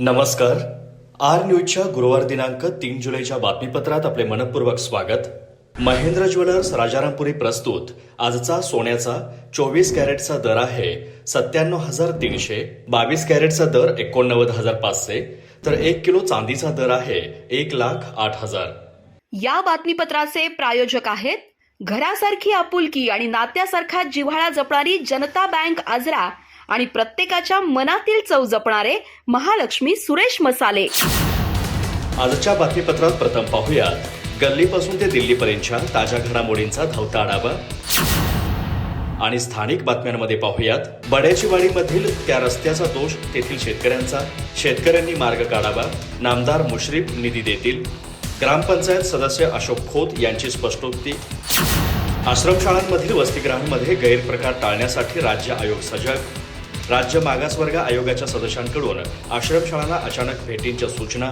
नमस्कार. आर न्यूजच्या गुरुवार दिनांक तीन जुलैच्या बातमीपत्रात आपले मनपूर्वक स्वागत. महेंद्र ज्वेलर्स राजारामपुरी प्रस्तुत. आजचा सोन्याचा चोवीस कॅरेटचा दर आहे सत्त्याण्णव हजार तीनशे बावीस कॅरेटचा दर एकोणनव्वद हजार पाचशे तर एक किलो चांदीचा दर आहे एक लाख आठ हजार. या बातमीपत्राचे प्रायोजक आहेत घरासारखी आपुलकी आणि नात्यासारखा जिव्हाळा जपणारी जनता बँक आजरा आणि प्रत्येकाच्या मनातील चव जपणारे महालक्ष्मी सुरेश मसाले. आजच्या बातमीपत्रात प्रथम पाहूयात. गल्लीपासून ते दिल्लीपर्यंतच्या ताज्या घडामोडींचा धावता आढावा. आणि स्थानिक बातम्यांमध्ये पाहूयात. बड्याचीवाडीमधील त्या रस्त्याचा दोष तेथील शेतकऱ्यांचा. शेतकऱ्यांनी मार्ग काढावा नामदार मुश्रीफ निधी देतील. ग्रामपंचायत सदस्य अशोक खोत यांची स्पष्टोक्ती. आश्रमशाळांमधील वसतिगृहांमध्ये गैरप्रकार टाळण्यासाठी राज्य आयोग सजग. राज्य मागासवर्ग आयोगाच्या सदस्यांकडून आश्रमशाळांना अचानक भेटींच्या सूचना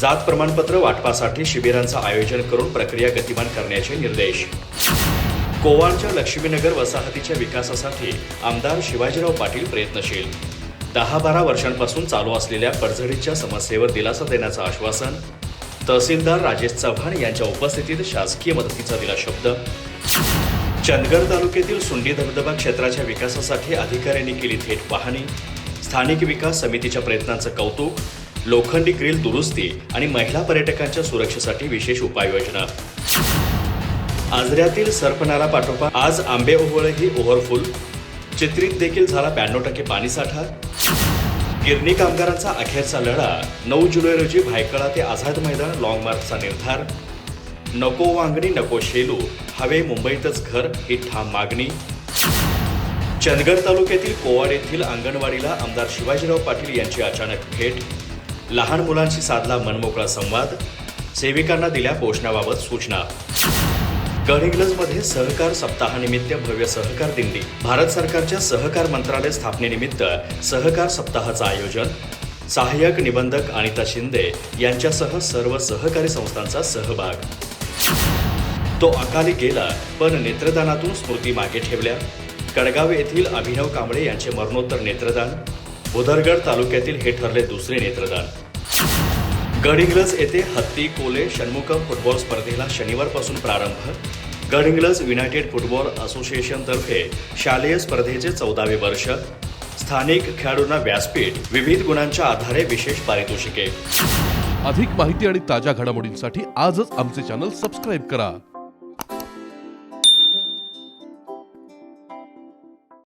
जात प्रमाणपत्र वाटपासाठी शिबिरांचं आयोजन करून प्रक्रिया गतिमान करण्याचे निर्देश. कोवाडच्या लक्ष्मीनगर वसाहतीच्या विकासासाठी आमदार शिवाजीराव पाटील प्रयत्नशील. दहा बारा वर्षांपासून चालू असलेल्या पडझडीच्या समस्येवर दिलासा देण्याचं आश्वासन तहसीलदार राजेश चव्हाण यांच्या उपस्थितीत शासकीय मदतीचा दिला शब्द. चंदगड तालुक्यातील सुंडी धबधबा क्षेत्राच्या विकासासाठी अधिकाऱ्यांनी केली थेट पाहणी. स्थानिक विकास समितीच्या प्रयत्नांचं कौतुक लोखंडी ग्रिल दुरुस्ती आणि महिला पर्यटकांच्या सुरक्षेसाठी विशेष उपाययोजना. आजऱ्यातील सर्पनाला पाठोपा आज आंबे ओवळही ओव्हरफुल चित्रित देखील झाला ब्याण्णव टक्के पाणीसाठा गिरणी कामगारांचा अखेरचा लढा नऊ जुलै रोजी भायकळा ते आझाद मैदान लाँग मार्चचा निर्धार. नको वांगणी नको शेलू. हवे मुंबईतच घर ही ठाम मागणी. चंदगड तालुक्यातील कोवाड येथील अंगणवाडीला आमदार शिवाजीराव पाटील यांची अचानक भेट. लहान मुलांशी साधला मनमोकळा संवाद. सेविकांना दिल्या पोषणाबाबत सूचना. गडहिंग्लजमध्ये सहकार सप्ताहानिमित्त भव्य सहकार दिंडी. भारत सरकारच्या सहकार मंत्रालय स्थापनेनिमित्त सहकार सप्ताहाचं आयोजन. सहाय्यक निबंधक अनिता शिंदे यांच्यासह सर्व सहकारी संस्थांचा सहभाग. तो अकाली गेला पण नेत्रदानातून स्मृती मागे ठेवल्या. कडगाव येथील अभिनव कांबळे यांचे मरणोत्तर नेत्रदान उदरगड तालुक्यातील हे ठरले दुसरे नेत्रदान. गडहिंग्लज येथे हत्ती कोले षण्मुखम फुटबॉल स्पर्धेला शनिवारपासून प्रारंभ. गडहिंग्लज युनायटेड फुटबॉल असोसिएशनतर्फे शालेय स्पर्धेचे चौदावे वर्ष. स्थानिक खेळाडूंना व्यासपीठ विविध गुणांच्या आधारे विशेष पारितोषिके. अधिक माहिती आणि ताज्या घडामोडींसाठी आजच आमचे चॅनल सबस्क्राईब करा.